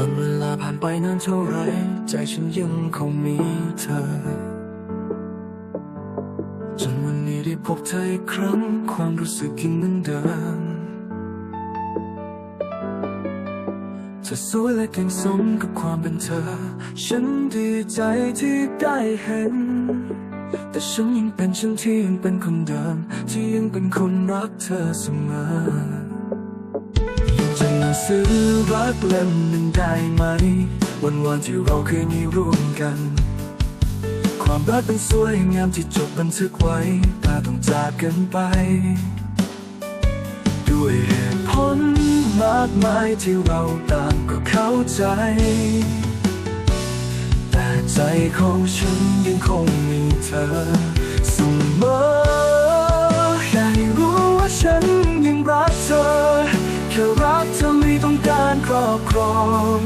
วันเวลาผ่านไปนานเท่าไร ใจฉันยังคงมีเธอ จนวันนี้ได้พบเธออีกครั้ง ความรู้สึกยังเหมือนเดิมเธอสวยและเก่งสมกับความเป็นเธอ ฉันดีใจที่ได้เห็น แต่ฉันยังเป็นฉันที่ยังเป็นคนเดิม ที่ยังเป็นคนรักเธอเสมอ จะมาซื้อรักเล่มหนึ่งได้ไหม วันวันที่เราเคยมีร่วมกัน ความรักเป็นสวยงามที่จดบันทึกไว้แต่ต้องจากกันไป ด้วยเหตุผลมากมายที่เราต่างก็เข้าใจ แต่ใจของฉันยังคงมีเธอ ครอง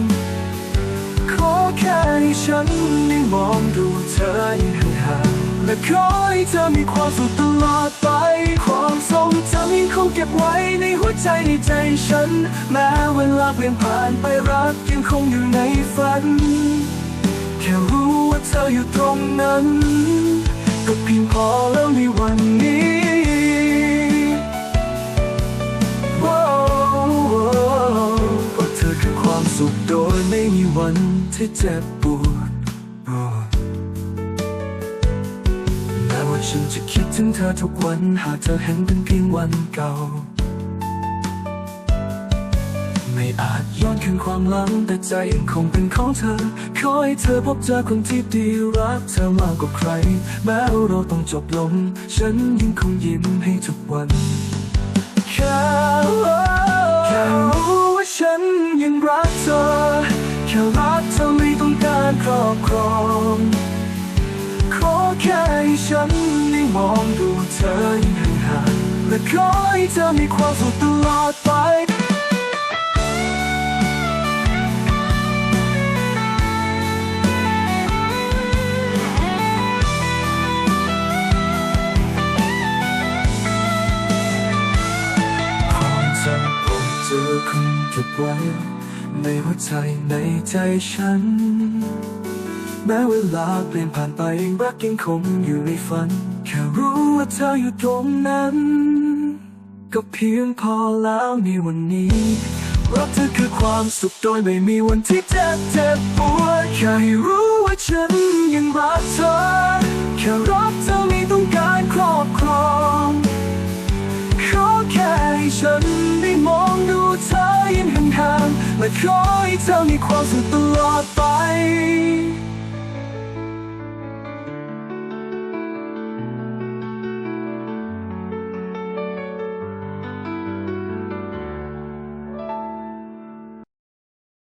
ขอแค่ให้ฉันได้มองดูเธออย่ห่างๆและขอให้เธอมีความสุขตลอดไป ความทรงจำยังคงเก็บไว้ในหัวใจในใจฉัน แม้เวลาเปลี่ยนผ่านไปรักยังคงอยู่ในฝัน แค่รู้ว่าเธออยู่ตรงนั้น ก็เพียงพอแล้วในวันนี้ ที่เจ็บปวดแม้ว่าฉันจะคิดถึงเธอทุกวัน หากเธอเห็นเป็นเพียงวันเก่า ไม่อาจย้อนคืนความหลังแต่ใจยังคงเป็นของเธอ ขอให้เธอพบเจอคนที่ดีรักเธอมากกว่าใคร แม้เราต้องจบลง ฉันยังคงยิ้มให้ทุกวันแค่แค่รู้ว่าฉันยังรักเธอ แค่รักเธอไม่ต้องการครอบครองขอแค่ให้ฉันได้มองดูเธออย่างห่างๆและขอให้เธอมีความสุขตลอดไปความจำผมเจอคุณเก็บไว้ ในหัวใจในใจฉัน แม้เวลาเปลี่ยนผ่านไปรักยังคงอยู่ในฝัน แค่รู้ว่าเธออยู่ตรงนั้น ก็เพียงพอแล้วในวันนี้รักเธอคือความสุขโดยไม่มีวันที่เจ็บเจ็บปวดแค่ให้รู้ว่าฉันยังรักเธอ แค่รักเธอไม่ต้องการครอบครอง ขอแค่ให้ฉัน คอยเธอมีความสุขตลอดไป